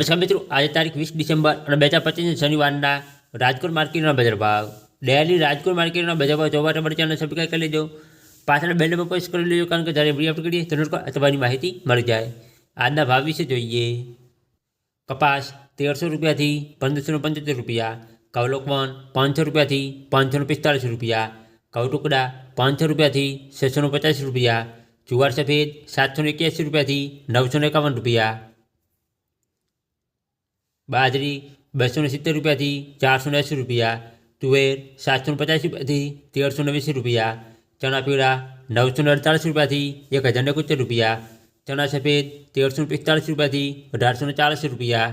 નમસ્કાર મિત્રો આજે તારીખ વીસ ડિસેમ્બર અને બે હજાર પચીસ શનિવારના રાજકોટ માર્કેટના બજાર ભાવ ડેલી રાજકોટ માર્કેટના બજાર ભાવ જોવા માટે ચેનલ સબસ્ક્રાઈબ કરી લેજો પાછળ બેલ પર પ્રેસ કરી લેજો કારણ કે જ્યારે વિડીયો અપલોડ કરીએ તો નોટિફિકેશન અથવાની માહિતી મળી જાય આજના ભાવ વિશે જોઈએ કપાસ તેરસો રૂપિયાથી પંદરસો પંચોતેર રૂપિયા કવલોકવન પાંચસો રૂપિયાથી પાંચસો પિસ્તાળીસ રૂપિયા કવ ટુકડા પાંચસો રૂપિયાથી છસો પચાસ રૂપિયા જુવાર સફેદ સાતસો એક્યાસી રૂપિયાથી નવસો એકાવન રૂપિયા બાજરી બસો ને સિત્તેર રૂપિયાથી ચારસો ને એંસી રૂપિયા તુવેર સાતસો ને પચાસ રૂપિયાથી તેરસો ને વીસ રૂપિયા ચણા પીળા નવસો ને અડતાલીસ રૂપિયાથી એક હજાર ને એકોતેર રૂપિયા ચણા સફેદ તેરસો ને પિસ્તાળીસ રૂપિયાથી અઢારસો ને ચાલીસ રૂપિયા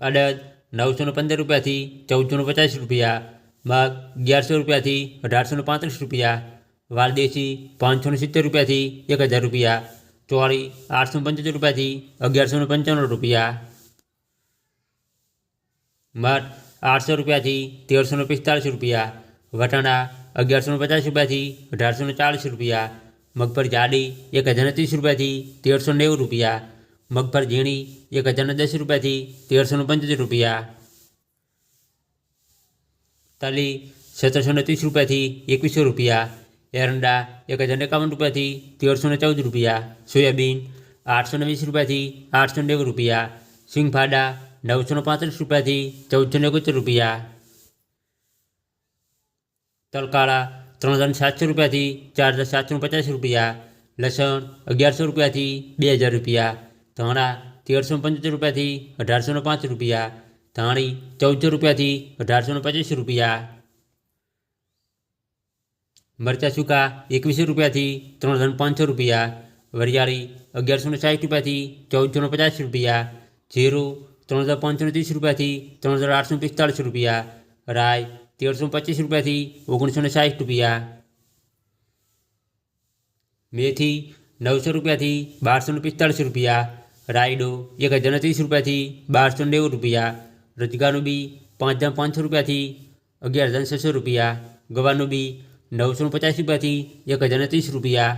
અડદ નવસો ને પંદર રૂપિયાથી ચૌદસો ને પચાસ રૂપિયા મગ અગિયારસો રૂપિયાથી અઢારસો ને પાંત્રીસ રૂપિયા વાલદેશી પાંચસો ને સિત્તેર રૂપિયાથી એક હજાર રૂપિયા ચોળી આઠસો પંચોતેર રૂપિયાથી અગિયારસો ને પંચાણું રૂપિયા મઠ આઠસો રૂપિયાથી તેરસો ને પિસ્તાળીસ રૂપિયા વટાણા અગિયારસો ને પચાસ રૂપિયાથી અઢારસો ને ચાલીસ રૂપિયા મગફળી જાડી એક હજાર ને ત્રીસ રૂપિયાથી તેરસો નેવું રૂપિયા મગફળી ઝીણી એક હજાર ને દસ રૂપિયાથી તેરસો ને પંચોતેર રૂપિયા તલી સત્તરસો ને ત્રીસ રૂપિયાથી એકવીસો રૂપિયા એરંડા એક હજાર એકાવન રૂપિયાથી તેરસો ને ચૌદ રૂપિયા. સોયાબીન, આઠસો ને વીસ રૂપિયાથી આઠસો ને નેવું રૂપિયા. સિંગફાડા, નવસો ને પાંત્રીસ રૂપિયાથી ચૌદસો ને એકોતેર રૂપિયા. તલકાળા, ત્રણ હજાર સાતસો રૂપિયાથી ચાર હજાર સાતસો પચાસ રૂપિયા. લસણ, અગિયારસો રૂપિયાથી બે હજાર રૂપિયા. ધાણા, તેરસો પંચોતેર રૂપિયાથી અઢારસો ને પાંચ રૂપિયા. ધાણી, ચૌદસો રૂપિયાથી અઢારસો ને પચીસ રૂપિયા. મરચાં સૂકા એકવીસો રૂપિયાથી ત્રણ હજાર પાંચસો રૂપિયા વરિયાળી અગિયારસો ને સાઠ રૂપિયાથી ચૌદસો ને પચાસ રૂપિયા જીરું ત્રણ હજાર પાંચસો ને ત્રીસ રૂપિયાથી ત્રણ હજાર આઠસો પિસ્તાળીસ રૂપિયા રાય તેરસો પચીસ રૂપિયાથી ઓગણીસો ને સાઠ રૂપિયા મેથી નવસો રૂપિયાથી બારસો ને પિસ્તાળીસ રૂપિયા રાયડો એક હજાર ને ત્રીસ રૂપિયાથી બારસો ને નેવું રૂપિયા રજગાનું બી પાંચ હજાર પાંચસો રૂપિયાથી અગિયાર હજાર છસો રૂપિયા ગવાનું બી નવસો પચાસ રૂપિયાથી એક હજાર ત્રીસ રૂપિયા